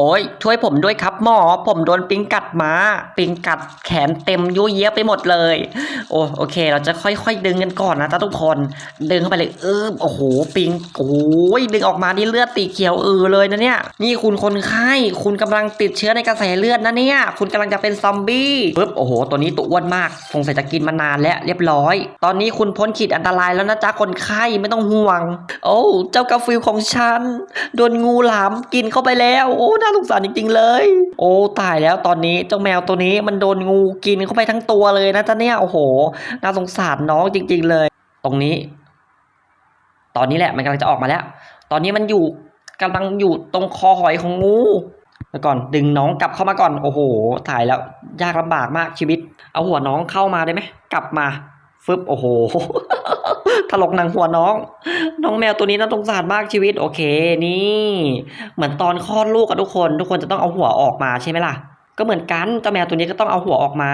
โอ้ยช่วยผมด้วยครับหมอ ผมโดนปิงกัดมา ปิงกัดแขนเต็มยุ่ยเยียไปหมดเลย โอ้โอเค เราจะค่อยๆดึงกันก่อนนะจ๊ะทุกคนดึงเข้าไปเลยเออโอ้โหปิงโอ้ยดึงออกมานี่เลือดสีเขียวเออเลยนะเนี่ยนี่คุณคนไข้คุณกำลังติดเชื้อในกระแสเลือดนะเนี่ย คุณกำลังจะเป็นซอมบี้ปึ๊บโอ้โห ตัวนี้ตัวอ้วนมากสงสัยจะกินมานานแล้วเรียบร้อย ตอนนี้คุณพ้นขีดอันตรายแล้วนะจ๊ะคนไข้ไม่ต้องห่วง โอ้เจ้ากาฟิลของฉันโดนงูหลามกินเข้าไปแล้วโอ้าสงสารจริง ๆ เลย โอ้ตายแล้วตอนนี้เจ้าแมวตัวนี้มันโดนงูกินเข้าไปทั้งตัวเลยนะจ๊ะเนี่ยโอ้โหน่าสงสารน้องจริง ๆ เลย ตรงนี้ ตอนนี้แหละมันกำลังจะออกมาแล้ว ตอนนี้มันอยู่กำลังอยู่ตรงคอหอยของงูแล้วก่อนดึงน้องกลับเข้ามาก่อน โอ้โหถ่ายแล้วยากลำบากมากชีวิต เอาหัวน้องเข้ามาได้ไหมกลับมาฟึบโอ้โห ถลกหนังหัวน้อง น้องแมวตัวนี้น่าสงสารมากชีวิต โอเค นี่ เหมือนตอนคลอดลูกอะทุกคน ทุกคนจะต้องเอาหัวออกมาใช่ไหมล่ะ ก็เหมือนกันเจ้าแมวตัวนี้ก็ต้องเอาหัวออกมา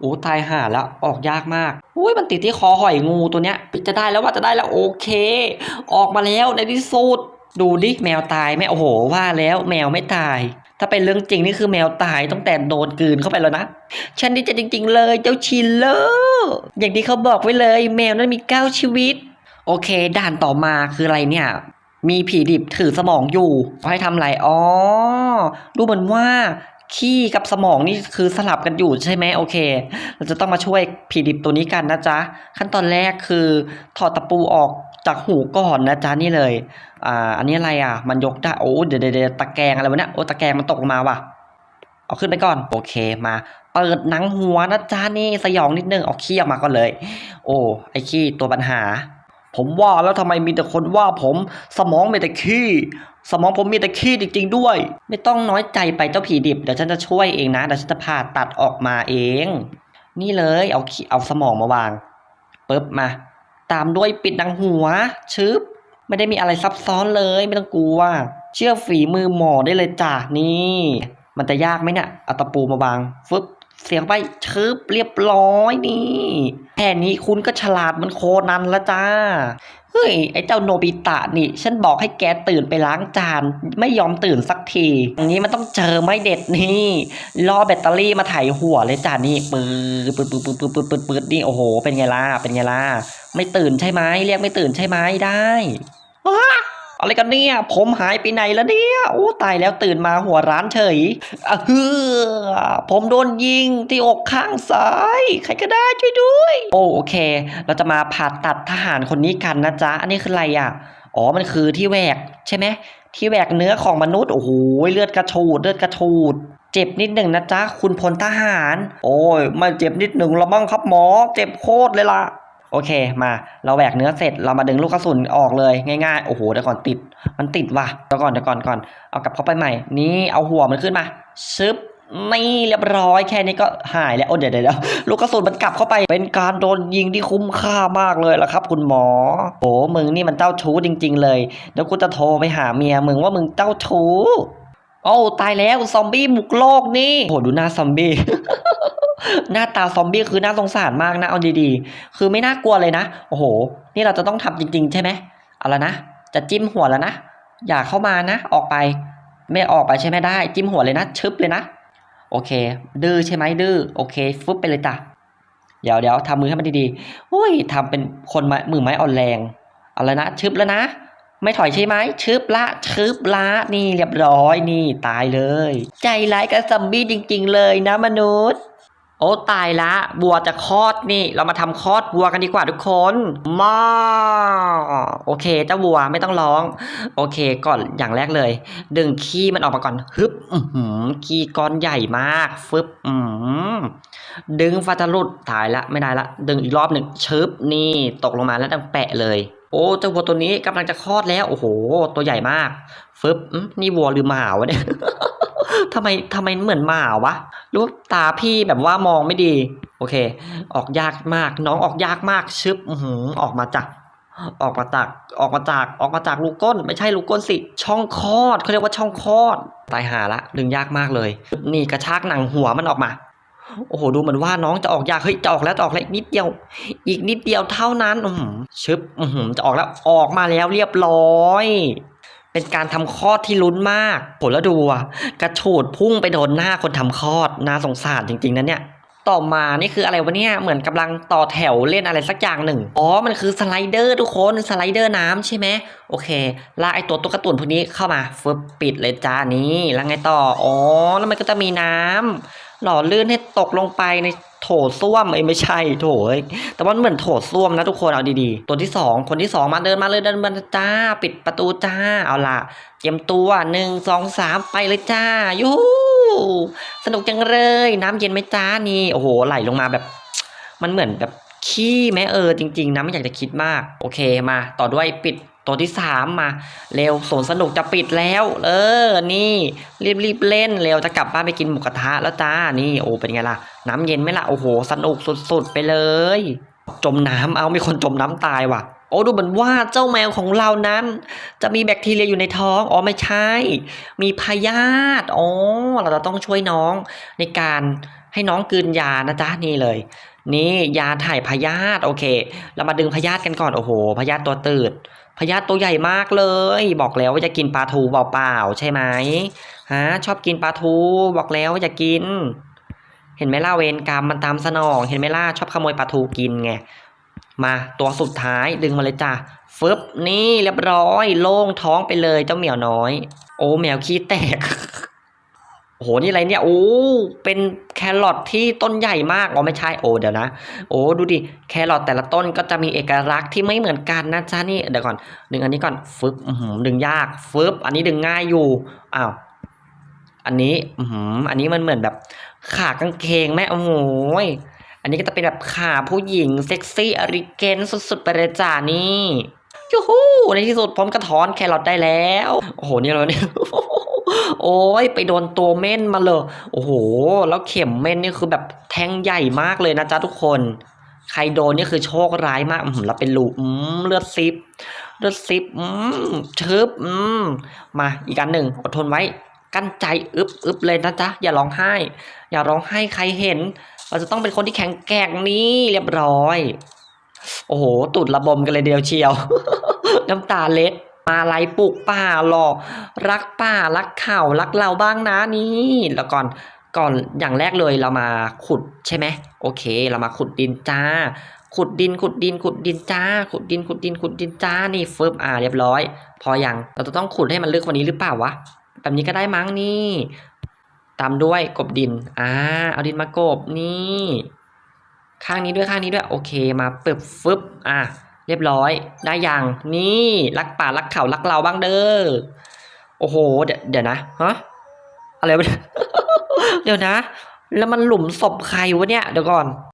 โอ้ตายห่าแล้วออกยากมากอุ้ยมันติดที่คอหอยงูตัวเนี้ยจะได้แล้วว่าจะได้แล้วโอเค ออกมาแล้วในที่สุด ดูดิแมวตายไหมโอ้โหว่าแล้วแมวไม่ตาย ถ้าเป็นเรื่องจริงนี่คือแมวตายตั้งแต่โดนกืนเข้าไปแล้วนะฉันนี่จะจริง ๆ เลยเจ้าชินเลอร์อย่างที่เขาบอกไว้เลย แมวนั้นมีเก้าชีวิต โอเค ด่านต่อมาคืออะไรเนี่ย มีผีดิบถือสมองอยู่ขาให้ทำอะไรอ๋อดูเหมือนว่า ขี้กับสมองนี่คือสลับกันอยู่ใช่ไหมโอเค เราจะต้องมาช่วยผีดิบตัวนี้กันนะจ๊ะ ขั้นตอนแรกคือถอดตะปูออกจากหูก่อนนะจ๊ะนี่เลย อ่า อันนี้อะไรอะ มันยกได้ โอ้ เดี๋ยวเดี๋ยวเดี๋ยวตะแกรงอะไรวะเนี่ย โอ้ ตะแกรงมันตกลงมาว่ะ เอาขึ้นไปก่อน โอเค มา เปิดหนังหัวนะจ๊ะนี่สยองนิดนึง เอาขี้ออกมาก่อนเลย โอ้ ไอ้ขี้ตัวปัญหา ผมว่าแล้วทำไมมีแต่คนว่าผม สมองมีแต่ขี้ สมองผมมีแต่ขี้จริงๆด้วย ไม่ต้องน้อยใจไปเจ้าผีดิบ เดี๋ยวฉันจะช่วยเองนะ เดี๋ยวฉันจะผ่าตัดออกมาเอง นี่เลย เอาขี้เอาสมองมาวางปึ๊บมา ตามด้วยปิดหนังหัว ชึบ ไม่ได้มีอะไรซับซ้อนเลย ไม่ต้องกลัว เชื่อฝีมือหมอได้เลยจ้ะนี่ มันจะยากไหมเนี่ย เอาตะปูมาวาง ฟึบ เสียงไปชึบเรียบร้อยนี่แค่นี้คุณก็ฉลาดมันโคนันละจ้า เฮ้ย ไอ้เจ้าโนบิตะนี่ ฉันบอกให้แกตื่นไปล้างจาน ไม่ยอมตื่นสักทีอย่างนี้มันต้องเจอไม่เด็ดนี่ล่อแบตเตอรี่มาถ่ายหัวเลยจ้านี่ปืดปืดปืดปืดปืดปืดปืดปืดนี่โอ้โห เป็นไงล่ะเป็นไงล่ะไม่ตื่นใช่ไหมเรียกไม่ตื่นใช่ไหมได้ อะไรกันเนี่ย ผมหายไปไหนแล้วเนี่ย โอ้ตายแล้วตื่นมาหัวร้านเฉยอะเฮือผมโดนยิงที่อกข้างซ้าย ใครก็ได้ช่วยด้วย โอ้โอเค เราจะมาผ่าตัดทหารคนนี้กันนะจ๊ะ อันนี้คืออะไรอะ อ๋อ มันคือที่แหวกใช่ไหม ที่แหวกเนื้อของมนุษย์ โอ้โห เลือดกระชูด เลือดกระชูดเจ็บนิดหนึ่งนะจ๊ะ คุณพลทหาร โอ้ยมันเจ็บนิดหนึ่งละมั้งครับหมอ เจ็บโคตรเลยล่ะ อเคมาเราแหวกเนื้อเสร็จเรามาดึงลูกกระสุนออกเลยง่ายๆ โอ้โหเดี๋ยวก่อนติด มันติดว่ะเดี๋ยวก่อนเดี๋ยวก่อนก่อนเอากลับเข้าไปใหม่ นี่เอาหัวมันขึ้นมาชึบนี่เรียบร้อยแค่นี้ก็หายแล้วโอ้เดี๋ยวเดี๋ยวเดี๋ยวลูกกระสุนมันกลับเข้าไป เป็นการโดนยิงที่คุ้มค่ามากเลยละครับ คุณหมอโอ้มึงนี่มันเจ้าชู้จริง ๆ เลยเดี๋ยวกูจะโทรไปหาเมียมึงว่ามึงเจ้าชู้โอ้ตายแล้วซอมบี้บุกโลกนี่โหดูหน้าซอมบี้ หน้าตาซอมบี้คือน่าสงสารมากนะเอาดีๆ คือไม่น่ากลัวเลยนะ โอ้โห นี่เราจะต้องทำจริง ๆ ใช่ไหมเอาละนะ จะจิ้มหัวแล้วนะ อย่าเข้ามานะ ออกไป ไม่ออกไปใช่ไหมได้ จิ้มหัวเลยนะ ชึบเลยนะ โอเค ดื้อใช่ไหมดื้อ โอเค ฟึบไปเลยจ้ะ เดี๋ยวเดี๋ยวทำมือให้มันดีๆอุ้ยทำเป็นคนไม้มือไม้อ่อนแรง เอาละนะ ชึบแล้วนะ ไม่ถอยใช่ไหมชึบละ ชึบละ นี่เรียบร้อย นี่ตายเลย ใจร้ายกับซอมบี้จริง ๆ เลยนะมนุษย์ โอ้ตายละบัวจะคลอดนี่ เรามาทำคลอดบัวกันดีกว่าทุกคนมาโอเคเจ้าบัวไม่ต้องร้อง โอเคก่อนอย่างแรกเลย ดึงขี้มันออกมาก่อนฮึบขี้ก้อนใหญ่มากฟึบดึงฟาจะหลุดถ่ายละไม่ได้ละดึงอีกรอบหนึ่งชึบนี่ตกลงมาแล้วดังแปะเลย โอ้เจ้าวัวตัวนี้กำลังจะคลอดแล้ว โอ้โห ตัวใหญ่มากฟึบนี่วัวหรือหมาวะเนี่ย ทำไมทำไมเหมือนหมาวะรือว่าตาพี่แบบว่ามองไม่ดี โอเค ออกยากมาก น้องออกยากมากชึบอือหือออกมาจาก ออกมาจากออกมาจากออกมาจากลูกก้น ไม่ใช่ลูกก้นสิ ช่องคลอดเขาเรียกว่าช่องคลอด ตายหาละดึงยากมากเลย นี่กระชากหนังหัวมันออกมาโอ้โหดูเหมือนว่าน้องจะออกยากเฮ้ยจะออกแล้วจะออกแล้วอีกนิดเดียว อีกนิดเดียวเท่านั้นอือหือชึบอือหือจะออกแล้วออกมาแล้วเรียบร้อย เป็นการทำคลอดที่ลุ้นมาก ผลแล้วดูอะกระโฉดพุ่งไปโดนหน้าคนทำคลอดน่าสงสารจริงๆนะเนี่ยต่อมานี่คืออะไรวะเนี่ย เหมือนกำลังต่อแถวเล่นอะไรสักอย่างหนึ่ง อ๋อ มันคือสไลเดอร์ทุกคน สไลเดอร์น้ำใช่ไหม โอเค ลากไอตัวตุ๊กตาตุ่นพวกนี้เข้ามาฟึบปิดเลยจ้านี่แล้วไงต่อ อ๋อ แล้วมันก็จะมีน้ำหล่อลื่นให้ตกลงไปใน โถส้วมเอ้ไม่ใช่โถเอ้ยแต่ว่านเหมือนโถส้วมนะทุกคนเอาดีๆ ตัวที่สองคนที่สองมาเดินมาเลยเดินมาจ้า ปิดประตูจ้าเอาล่ะเตรียมตัวหนึ่งสองสามไปเลยจ้ายูสนุกจังเลย น้ำเย็นไหมจ้านี่โอ้โหไหลลงมาแบบ มันเหมือนแบบขี้แม่เออจริง ๆนะไม่อยากจะคิดมาก โอเคมา ต่อด้วยปิด ตัวที่สามมา เร็วสวนสนุกจะปิดแล้ว เออ นี่ รีบรีบเล่นเร็วจะกลับบ้านไปกินหมูกระทะแล้วจ้านี่โอ้เป็นไงล่ะ น้ำเย็นไหมล่ะโอ้โห สนุกสุดๆไปเลย จมน้ำเอามีคนจมน้ำตายว่ะโอ้ดูเหมือนว่าเจ้าแมวของเรานั้น จะมีแบคทีเรียอยู่ในท้องอ๋อไม่ใช่ มีพยาธิอ๋อเราจะต้องช่วยน้องในการให้น้องกลืนยานะจ๊ะนี่เลย นี่ยาถ่ายพยาธิโอเค เรามาดึงพยาธิกันก่อนโอ้โหพยาธิตัวตืด พยาธิตัวใหญ่มากเลย บอกแล้วว่าจะกินปลาทูเปล่าๆใช่ไหมฮะชอบกินปลาทูบอกแล้วว่าจะกิน เห็นไหมล่าเวรกรรมมันตามสนอง เห็นไหมล่าชอบขโมยปลาทูกินไงมาตัวสุดท้ายดึงมาเลยจ้ะฟึบนี่เรียบร้อย โล่งท้องไปเลยเจ้าเหมียวน้อย โอ้แมวขี้แตก โอ้โหนี่อะไรเนี่ย โอ้เป็นแครอทที่ต้นใหญ่มากอ๋อไม่ใช่โอ้เดี๋ยวนะ โอ้ดูดิแครอทแต่ละต้นก็จะมีเอกลักษณ์ที่ไม่เหมือนกันนะจ๊ะนี่เดี๋ยวก่อนดึงอันนี้ก่อนฟึบอื้อหือดึงยากฟึบอันนี้ดึงง่ายอยู่อ้าวอันนี้อืมอันนี้มันเหมือนแบบขากางเกงแม่โอ้โหยอันนี้ก็จะเป็นแบบขาผู้หญิงเซ็กซี่อริเกนสุดๆไปเลยจ้านี่ยูฮูในที่สุดผมกระถอนแครอทได้แล้ว โอ้โหนี่เราเนี่ย โอ้ยไปโดนตัวเม่นมาเลย โอ้โห แล้วเข็มเม่นนี่คือแบบแทงใหญ่มากเลยนะจ๊ะทุกคน ใครโดนนี่คือโชคร้ายมากอืมแล้วเป็นรูอืมเลือดซิปเลือดซิปอืมชึบอืมมาอีกอันหนึ่งอดทนไว้ กั้นใจอึบอึบเลยนะจ๊ะอย่าร้องไห้ อย่าร้องไห้ใครเห็น เราจะต้องเป็นคนที่แข็งแกร่งนี่เรียบร้อย โอ้โห ตุดระบมกันเลยเดียวเชียว น้ำตาเล็ด มาไล่ปลูกป่าหรอรักป่ารักเขารักเราบ้างนะนี่แล้วก่อนก่อนอย่างแรกเลยเรามาขุดใช่ไหมโอเค เรามาขุดดินจ้า ขุดดินขุดดินขุดดินจ้า ขุดดินขุดดินขุดดินจ้านี่ฟึบอ่าเรียบร้อย พออย่างเราจะต้องขุดให้มันลึกกว่านี้หรือเปล่าวะแบบนี้ก็ได้มั้งนี่ ตามด้วยกบดินอ่าเอาดินมากบนี่ ข้างนี้ด้วยข้างนี้ด้วยโอเคมาปึบฟึบอะ เรียบร้อย ได้ยังนี่รักป่ารักเขารักเราบ้างเด้อโอ้โหเดี๋ยวเดี๋ยวนะฮะอะไรวะเดี๋ยวนะ แล้วมันหลุมศพใครวะเนี่ยเดี๋ยวก่อน